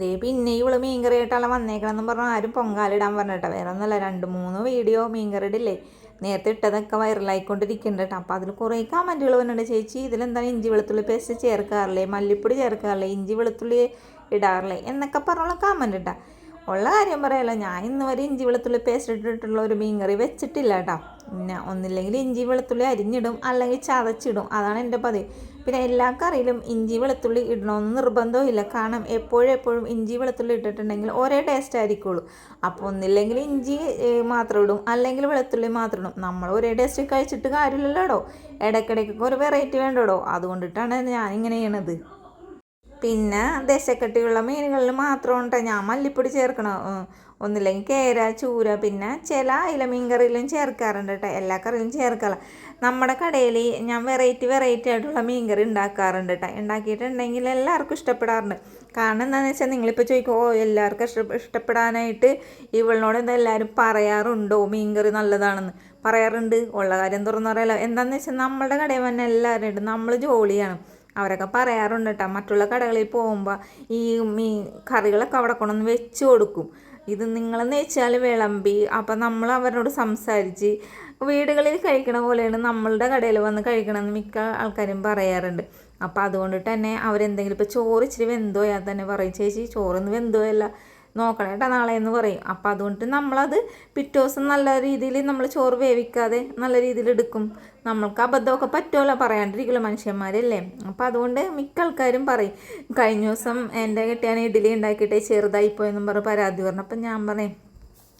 ദേ പിന്നെ ഇവൾ മീൻകറി ആയിട്ടല്ല വന്നേക്കണമെന്ന് പറഞ്ഞാൽ ആരും പൊങ്കാലിടാൻ പറഞ്ഞിട്ടോ. വേറെ ഒന്നല്ല രണ്ട് മൂന്ന് വീഡിയോ മീൻകറി ഇടില്ലേ നേരത്തെ ഇട്ടതൊക്കെ വൈറലായിക്കൊണ്ടിരിക്കുന്നുണ്ട് കേട്ടോ അപ്പോൾ അതിൽ കുറേ കമന്റുകൾ വന്നിട്ടുണ്ട്. ചേച്ചി ഇതിലെന്താണ് ഇഞ്ചി വെളുത്തുള്ളി പേസ്റ്റ് ചേർക്കാറില്ലേ? മല്ലിപ്പൊടി ചേർക്കാറില്ലേ? ഇഞ്ചി വെളുത്തുള്ളി ഇടാറില്ലേ? എന്നൊക്കെ പറഞ്ഞുള്ള കമന്റ് ഇട്ടാ ഉള്ള കാര്യം പറയാലോ ഞാൻ ഇന്ന് വരെ ഇഞ്ചി വെളുത്തുള്ളി പേസ്റ്റ് ഇട്ടിട്ടുള്ള ഒരു മീൻകറി വെച്ചിട്ടില്ല കേട്ടോ പിന്നെ ഒന്നില്ലെങ്കിൽ ഇഞ്ചി വെളുത്തുള്ളി അരിഞ്ഞിടും അല്ലെങ്കിൽ ചതച്ചിടും. അതാണ് എന്റെ പതിവ്. പിന്നെ എല്ലാ കറിയിലും ഇഞ്ചി വെളുത്തുള്ളി ഇടണമെന്ന് നിർബന്ധമില്ല കാരണം എപ്പോഴും എപ്പോഴും ഇഞ്ചി വെളുത്തുള്ളി ഇട്ടിട്ടുണ്ടെങ്കിൽ ഒരേ ടേസ്റ്റ് ആയിരിക്കുള്ളൂ. അപ്പോൾ ഒന്നില്ലെങ്കിൽ ഇഞ്ചി മാത്രം ഇടും. അല്ലെങ്കിൽ വെളുത്തുള്ളി മാത്രം ഇടും. നമ്മൾ ഒരേ ടേസ്റ്റ് കഴിച്ചിട്ട് കാര്യമില്ലല്ലോ ഇടയ്ക്കിടയ്ക്കൊക്കെ ഒരു വെറൈറ്റി വേണ്ടടോ? അതുകൊണ്ടിട്ടാണ് ഞാൻ ഇങ്ങനെ ചെയ്യണത്. പിന്നെ ദശക്കെട്ടിയുള്ള മീനുകളിൽ മാത്രമാണ് ഉണ്ടോ ഞാൻ മല്ലിപ്പൊടി ചേർക്കണോ. ഒന്നില്ലെങ്കിൽ കേര ചൂര പിന്നെ ചില അയില മീൻ കറിയിലും ചേർക്കാറുണ്ട് കേട്ടോ എല്ലാ കറിയിലും ചേർക്കാറില്ല. നമ്മുടെ കടയിൽ ഞാൻ വെറൈറ്റി വെറൈറ്റി ആയിട്ടുള്ള മീൻ കറി ഉണ്ടാക്കാറുണ്ട് കേട്ടോ ഉണ്ടാക്കിയിട്ടുണ്ടെങ്കിൽ എല്ലാവർക്കും ഇഷ്ടപ്പെടാറുണ്ട്. കാരണം എന്താണെന്ന് വെച്ചാൽ നിങ്ങളിപ്പോൾ ചോദിക്കും ഓ എല്ലാവർക്കും ഇഷ്ട ഇഷ്ടപ്പെടാനായിട്ട് ഇവളിനോട് എന്താ എല്ലാവരും പറയാറുണ്ടോ? മീൻ കറി നല്ലതാണെന്ന്. പറയാറുണ്ട്. ഉള്ള കാര്യം തുറന്നു പറയാലോ. എന്താണെന്ന് വെച്ചാൽ നമ്മളുടെ കടയിൽ വന്നെ എല്ലാവരും ഉണ്ട് നമ്മൾ ജോലിയാണ് അവരൊക്കെ പറയാറുണ്ട് കേട്ടോ മറ്റുള്ള കടകളിൽ പോകുമ്പോൾ ഈ മീൻ കറികളൊക്കെ അവിടെ കൊണ്ടുവന്ന് വെച്ച് കൊടുക്കും. ഇത് നിങ്ങളെന്ന് വെച്ചാൽ വിളമ്പി അപ്പം നമ്മൾ അവരോട് സംസാരിച്ച് വീടുകളിൽ കഴിക്കണ പോലെയാണ് നമ്മളുടെ കടയിൽ വന്ന് കഴിക്കണമെന്ന് മിക്ക ആൾക്കാരും പറയാറുണ്ട്. അപ്പോൾ അതുകൊണ്ട് തന്നെ അവരെന്തെങ്കിലും ഇപ്പോൾ ചോറ് ഇച്ചിരി വെന്തോയാൽ തന്നെ പറയും ചേച്ചി ചോറൊന്ന് വെന്തോയല്ല നോക്കണം കേട്ടോ നാളെ എന്ന് പറയും. അപ്പം അതുകൊണ്ട് നമ്മളത് പിറ്റേ ദിവസം നല്ല രീതിയിൽ നമ്മൾ ചോറ് വേവിക്കാതെ നല്ല രീതിയിൽ എടുക്കും. നമ്മൾക്ക് അബദ്ധമൊക്കെ പറ്റുമല്ലോ പറയാണ്ടിരിക്കില്ല മനുഷ്യന്മാരല്ലേ. അപ്പം അതുകൊണ്ട് മിക്ക ആൾക്കാരും പറയും കഴിഞ്ഞ ദിവസം എന്റെ കെട്ടിയാൻ ഇഡ്ഡലി ഉണ്ടാക്കിയിട്ടേ ചെറുതായിപ്പോയെന്നും പറഞ്ഞ് പരാതി പറഞ്ഞു. അപ്പം ഞാൻ പറയും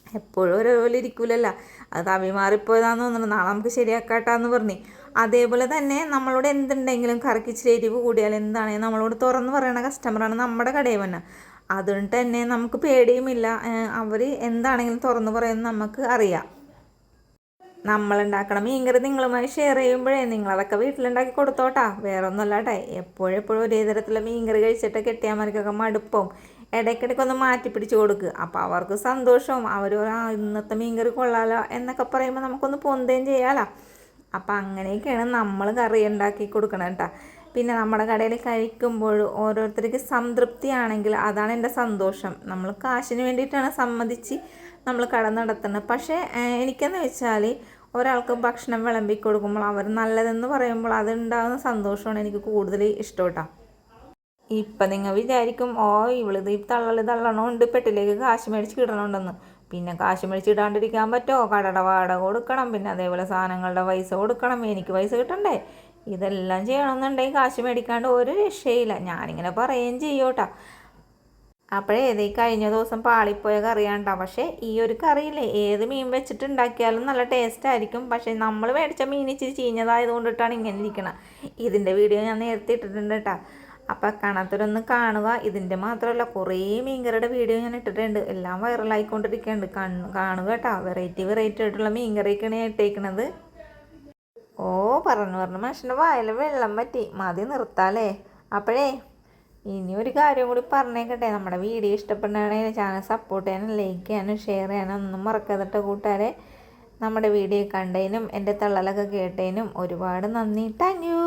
എപ്പോഴും ഒരേപോലെ ഇരിക്കൂലല്ല. അത് തവി മാറിപ്പോയതാന്ന് തോന്നുന്നു. നാളെ നമുക്ക് ശരിയാക്കാട്ടാന്ന് പറഞ്ഞു. അതേപോലെ തന്നെ നമ്മളോട് എന്തുണ്ടെങ്കിലും കറക്കിച്ചിരി എരിവ് കൂടിയാൽ എന്താണെങ്കിലും നമ്മളോട് തുറന്ന് പറയണ കസ്റ്റമറാണ് നമ്മുടെ കടയിൽ വന്നെ അതുകൊണ്ട് തന്നെ നമുക്ക് പേടിയുമില്ല. അവർ എന്താണെങ്കിലും തുറന്ന് പറയുന്നത് നമുക്ക് അറിയാം. നമ്മളുണ്ടാക്കണം മീൻകറി നിങ്ങളുമായി ഷെയർ ചെയ്യുമ്പോഴേ നിങ്ങളതൊക്കെ വീട്ടിലുണ്ടാക്കി കൊടുത്തോട്ടാ. വേറെ ഒന്നുമല്ലാട്ടെ എപ്പോഴും എപ്പോഴും ഒരേ തരത്തിലുള്ള മീൻകറി കഴിച്ചിട്ട് കെട്ടിയാമാർക്കൊക്കെ മടുപ്പും. ഇടയ്ക്കിടയ്ക്ക് ഒന്ന് മാറ്റി പിടിച്ച് കൊടുക്കുക അപ്പോൾ അവർക്ക് സന്തോഷവും അവർ ആ ഇന്നത്തെ മീൻകറി കൊള്ളാലോ എന്നൊക്കെ പറയുമ്പോൾ നമുക്കൊന്ന് പൊന്തേം ചെയ്യാലോ. അപ്പം അങ്ങനെയൊക്കെയാണ് നമ്മൾ കറി ഉണ്ടാക്കി കൊടുക്കണം കേട്ടോ. പിന്നെ നമ്മുടെ കടയിൽ കഴിക്കുമ്പോൾ ഓരോരുത്തർക്ക് സംതൃപ്തിയാണെങ്കിൽ അതാണ് എന്റെ സന്തോഷം. നമ്മൾ കാശിന് വേണ്ടിയിട്ടാണ് സമ്മതിച്ച് നമ്മൾ കട നടത്തുന്നത്. പക്ഷേ എനിക്കെന്ന് വെച്ചാൽ ഒരാൾക്ക് ഭക്ഷണം വിളമ്പി കൊടുക്കുമ്പോൾ അവർ നല്ലതെന്ന് പറയുമ്പോൾ അതുണ്ടാകുന്ന സന്തോഷമാണ് എനിക്ക് കൂടുതൽ ഇഷ്ടം ഇപ്പം നിങ്ങൾ വിചാരിക്കും ഓ ഇവളിത് ഈ തള്ളൽ തള്ളണമുണ്ട് പെട്ടിലേക്ക് കാശ് മേടിച്ച് കിടണുണ്ടെന്ന്. പിന്നെ കാശ് മേടിച്ച് ഇടാണ്ടിരിക്കാൻ പറ്റുമോ? കടയുടെ വാടക കൊടുക്കണം. പിന്നെ അതേപോലെ സാധനങ്ങളുടെ പൈസ കൊടുക്കണം. എനിക്ക് പൈസ കിട്ടണ്ടേ? ഇതെല്ലാം ചെയ്യണമെന്നുണ്ടെങ്കിൽ കാശ് മേടിക്കാണ്ട് ഒരു രക്ഷയില്ല. ഞാനിങ്ങനെ പറയുകയും ചെയ്യൂട്ടാ. അപ്പോഴേ ഏതേ കഴിഞ്ഞ ദിവസം പാളിപ്പോയ കറിയാണ് പക്ഷേ ഈ ഒരു കറിയില്ലേ ഏത് മീൻ വെച്ചിട്ട് ഉണ്ടാക്കിയാലും നല്ല ടേസ്റ്റ് ആയിരിക്കും. പക്ഷേ നമ്മൾ മേടിച്ച മീൻ ഇച്ചിരി ചീഞ്ഞതായത് കൊണ്ടിട്ടാണ് ഇങ്ങനെ ഇരിക്കണം. ഇതിന്റെ വീഡിയോ ഞാൻ നേരത്തെ ഇട്ടിട്ടുണ്ട് കേട്ടോ. അപ്പോൾ കാണാത്തവരൊന്ന് കാണുക. ഇതിന്റെ മാത്രമല്ല കുറേ മീൻകറിയുടെ വീഡിയോ ഞാൻ ഇട്ടിട്ടുണ്ട്. എല്ലാം വൈറലായിക്കൊണ്ടിരിക്കുന്നുണ്ട് കാണുക കേട്ടോ. വെറൈറ്റി വെറൈറ്റി ആയിട്ടുള്ള മീൻകറിയൊക്കെയാണ് ഞാൻ ഇട്ടേക്കണത്. ഓ പറഞ്ഞു പറഞ്ഞു. മനുഷ്യന്റെ വായിൽ വെള്ളം പറ്റി. മതി നിർത്താലേ. അപ്പോഴേ ഇനി ഒരു കാര്യം കൂടി പറഞ്ഞേക്കട്ടെ. നമ്മുടെ വീഡിയോ ഇഷ്ടപ്പെടുകയാണെങ്കിൽ ചാനൽ സപ്പോർട്ട് ചെയ്യാനും ലൈക്ക് ചെയ്യാനും ഷെയർ ചെയ്യാനും ഒന്നും മറക്കാതിട്ട് കൂട്ടുകാരെ. നമ്മുടെ വീഡിയോ കണ്ടതിനും എന്റെ തള്ളലൊക്കെ കേട്ടതിനും ഒരുപാട് നന്ദി. Thank you